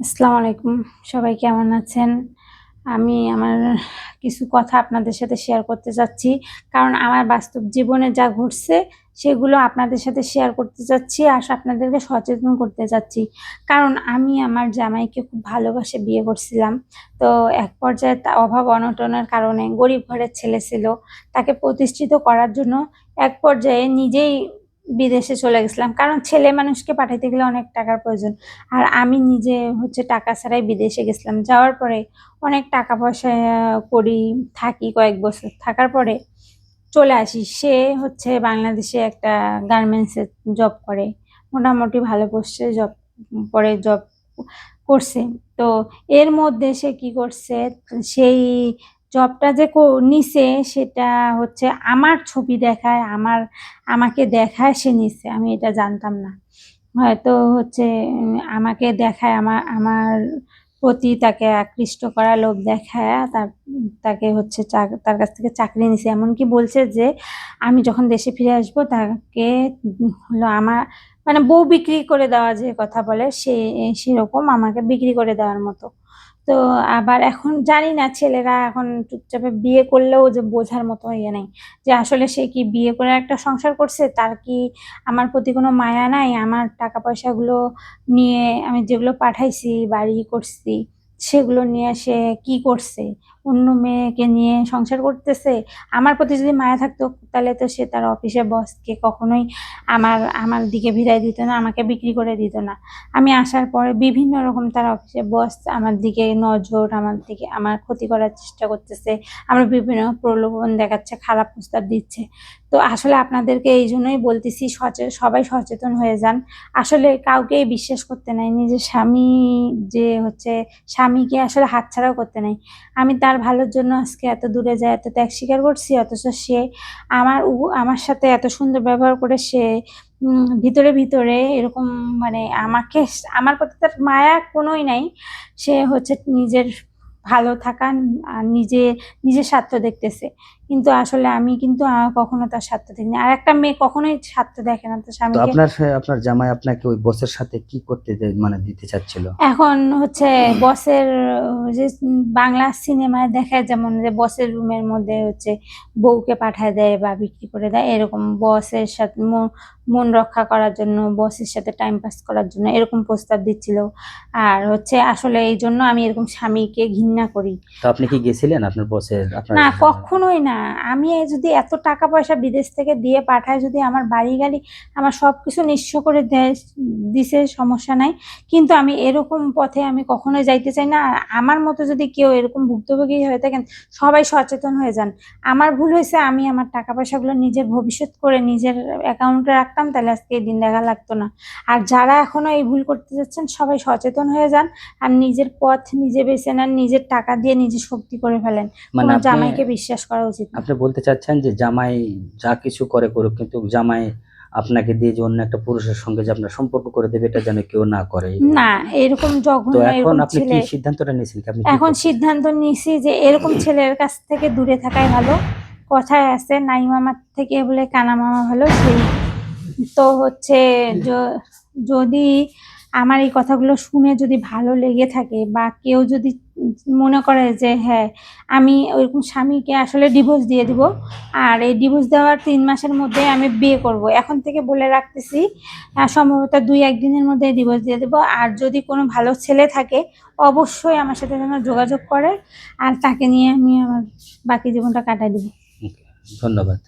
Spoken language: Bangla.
আসসালামু আলাইকুম। সবাই কেমন আছেন? আমি আমার কিছু কথা আপনাদের সাথে শেয়ার করতে চাচ্ছি। কারণ আমার বাস্তব জীবনে যা ঘটছে, সেগুলো আপনাদের সাথে শেয়ার করতে চাচ্ছি আর আপনাদেরকে সচেতন করতে চাচ্ছি। কারণ আমি আমার জামাইকে খুব ভালোবাসে বিয়ে করছিলাম। তো এক পর্যায়ে তা অভাব অনটনের কারণে গরিব ঘরের ছেলে ছিল। তাকে প্রতিষ্ঠিত করার জন্য এক পর্যায়ে নিজেই বিদেশে চলে গেছিলাম। কারণ ছেলে মানুষকে পাঠাইতে গেলে অনেক টাকার প্রয়োজন। আর আমি নিজে হচ্ছে টাকা ছাড়াই বিদেশে গেছিলাম। যাওয়ার পরে অনেক টাকা পয়সা করি, থাকি কয়েক বছর। থাকার পরে চলে আসি। সে হচ্ছে বাংলাদেশে একটা গার্মেন্টসে জব করে। মোটামুটি ভালো পোস্টে জব পরে জব করছে। তো এর মধ্যে সে কি করছে? সেই জবটা যে নিছে সেটা হচ্ছে আমার ছবি দেখায়, আমার, আমাকে দেখায় সে নিছে, আমি এটা জানতাম না। হয়তো হচ্ছে আমাকে দেখায়, আমার আমার প্রতি তাকে আকৃষ্ট করা লোভ দেখায়, তার, তাকে হচ্ছে তার কাছ থেকে চাকরি নিছে। এমনকি বলছে যে, আমি যখন দেশে ফিরে আসব, তাকে হলো আমার মানে বউ বিক্রি করে দেওয়া যে কথা বলে, সে সেরকম আমাকে বিক্রি করে দেওয়ার মতো। তো আবার এখন জানি না ছেলেরা এখন চুপচাপে বিয়ে করলেও যে বোঝার মতো ইয়ে নেই। যে আসলে সে কি বিয়ে করে একটা সংসার করছে? তার কি আমার প্রতি কোনো মায়া নাই? আমার টাকা পয়সাগুলো নিয়ে আমি যেগুলো পাঠাইছি, বাড়ি করছি, সেগুলো নিয়ে সে কি করছে? অন্য মেয়েকে নিয়ে সংসার করতেছে, আমার প্রতি যদি মায়া থাকতো, তাহলে তো সে তার অফিসে বসকে কখনোই আমার আমার দিকে ভিড়াই দিত না, আমাকে বিক্রি করে দিত না। আমি আসার পরে বিভিন্ন রকম তার অফিসে বস আমার দিকে নজর, আমার দিকে আমার ক্ষতি করার চেষ্টা করতেছে, আমার বিভিন্ন প্রলোভন দেখাচ্ছে, খারাপ প্রস্তাব দিচ্ছে। তো আসলে আপনাদেরকে এই জন্যই বলতেছি, সচে, সবাই সচেতন হয়ে যান। আসলে কাউকেই বিশ্বাস করতে নাই, নিজের স্বামী যে হচ্ছে, স্বামীকে আসলে হাতছাড়াও করতে নাই। আমি তার ভালোর জন্য আজকে এত দূরে যায়, এত ত্যাগ স্বীকার করছি, অথচ সে আমার আমার সাথে এত সুন্দর ব্যবহার করে সে ভিতরে ভিতরে এরকম মানে আমাকে, আমার প্রতি তার মায়া কোনোই নাই। সে হচ্ছে নিজের ভালো থাকা আর নিজে নিজের স্বার্থ দেখতেছে। কিন্তু আসলে আমি কিন্তু কখনো তার স্বার্থ দেখিনি। আর একটা মেয়ে কখনোই স্বার্থ দেখে না। তো স্বামীকে আপনার আপনার জামাই আপনাকে ওই বসের সাথে কি করতে মানে দিতে চাচ্ছিল? এখন হচ্ছে বসের যে বাংলা সিনেমায় দেখায় যেমন যে বসের রুমের মধ্যে হচ্ছে বউকে পাঠায় দেয় বা বিক্রি করে দেয় এরকম বসের সাথে মন মন রক্ষা করার জন্য বসের সাথে টাইম পাস করার জন্য এরকম প্রস্তাব দিচ্ছিল। আর হচ্ছে আসলে এই জন্য আমি এরকম স্বামীকে ঘৃণা করি। তো আপনি কি গেছিলেন আপনার বসের না কখনোই না। আমি যদি এত টাকা পয়সা বিদেশ থেকে দিয়ে পাঠায় যদি আমার বাড়ি গাড়ি আমার সব কিছু নিঃস্ব করে দেয় দিছে সমস্যা নাই। কিন্তু আমি এরকম পথে আমি কখনোই যাইতে চাই না। আমার মতো যদি কেউ এরকম ভুক্তভোগী হয়ে থাকেন সবাই সচেতন হয়ে যান। আমার ভুল হয়েছে আমি আমার টাকা পয়সাগুলো নিজের ভবিষ্যৎ করে নিজের অ্যাকাউন্টে রাখতাম তাহলে আজকে এই দিন দেখা লাগতো না। আর যারা এখনও এই ভুল করতে যাচ্ছেন সবাই সচেতন হয়ে যান। আর নিজের পথ নিজে বেছে নেন নিজের টাকা দিয়ে নিজে শক্তি করে ফেলেন। মানে জামাইকে বিশ্বাস করা উচিত আপনি বলতে চাচ্ছেন যে জামাই যা কিছু করে করুক কিন্তু জামাই আপনাকে দিয়ে যে অন্য একটা পুরুষের সঙ্গে যে আপনার সম্পর্ক করে দেবে এটা যেন কেউ না করে। না এরকম তো জঘন্য এখন আপনি কি সিদ্ধান্তটা নিয়েছেন আপনি এখন সিদ্ধান্ত নিছি যে এরকম ছেলের কাছ থেকে দূরে থাকাই ভালো। কথায় আছে নাই মামার থেকে বলে কানা মামা ভালো সেই তো হচ্ছে যদি আমার এই কথাগুলো শুনে যদি ভালো লেগে থাকে বা কেউ যদি মনে করে যে হ্যাঁ আমি ওইরকম স্বামীকে আসলে ডিভোর্স দিয়ে দিব আর এই ডিভোর্স দেওয়ার তিন মাসের মধ্যে আমি বিয়ে করব। এখন থেকে বলে রাখতেছি সম্ভবত দুই একদিনের মধ্যে ডিভোর্স দিয়ে দেবো। আর যদি কোনো ভালো ছেলে থাকে, অবশ্যই আমার সাথে যেন যোগাযোগ করে আর তাকে নিয়ে আমি আমার বাকি জীবনটা কাটাই দেবো। ধন্যবাদ।